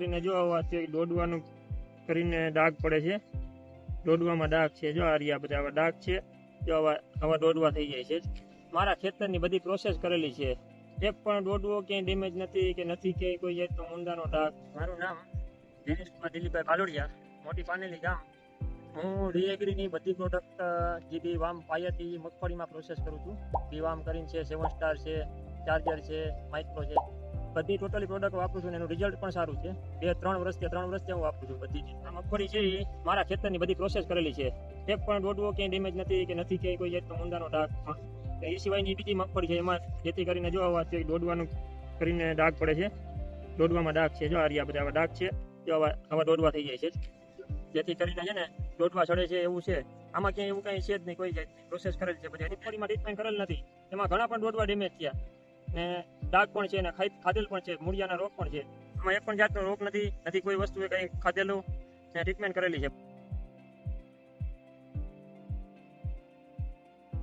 કરીને જો આવા દોડવાનું કરીને ડાઘ પડે છે. દોડવામાં ડાઘ છે. જો આ બધા આવા ડાઘ છે. જો આવા આવા દોડવા થઈ જાય છે. મારા ખેતરની બધી પ્રોસેસ કરેલી છે. એક પણ દોડવો ક્યાંય ડેમેજ નથી કે નથી કે કોઈ જાતનો ઊંડાનો ડાઘ. મારું નામ દિનેશકુમાર દિલીપભાઈ કાલોડિયા મોટી પાનેલી ગામ. હું રીએગ્રીની બધી પ્રોડક્ટ જે બી વામ પાયાથી મગફળીમાં પ્રોસેસ કરું છું. બી વામ કરીને છે સેવન સ્ટાર છે ચાર્જર છે માઇક્રો છે. બધી ટોટલી પ્રોડક્ટ વાપરું છું એનું રિઝલ્ટ પણ સારું છે. બે ત્રણ વર્ષથી ત્રણ વર્ષથી હું વાપરું છું બધી આ મગફળી છે એ મારા ખેતરની બધી પ્રોસેસ કરેલી છે. એક પણ દોડવો ક્યાંય ડેમેજ નથી, કે નથી કે કોઈ જાતનો ઊંડાનો ડાઘ. એ સિવાયની બીજી મગફળી છે એમાં જેથી કરીને જો આવા છે દોડવાનું કરીને ડાઘ પડે છે, દોડવામાં ડાઘ છે. જો આ રહ્યા બધા ડાઘ છે જો આવા આવા દોડવા થઈ જાય છે. જેથી કરીને છે ને દોડવા ચડે છે એવું છે. આમાં ક્યાંય એવું કંઈ છે જ નહીં, કોઈ જાય પ્રોસેસ કરેલ છે. પછી એની ફરીમાં ટ્રીટમેન્ટ કરેલ નથી. એમાં ઘણા પણ દોડવા ડેમેજ થયા. ને ડાઘ પણ છે અને ખાધેલ પણ છે, મૂળિયાના રોગ પણ છે. એમાં એક પણ જાતનો રોગ નથી નથી કોઈ વસ્તુએ કંઈ ખાધેલું ટ્રીટમેન્ટ કરેલી છે.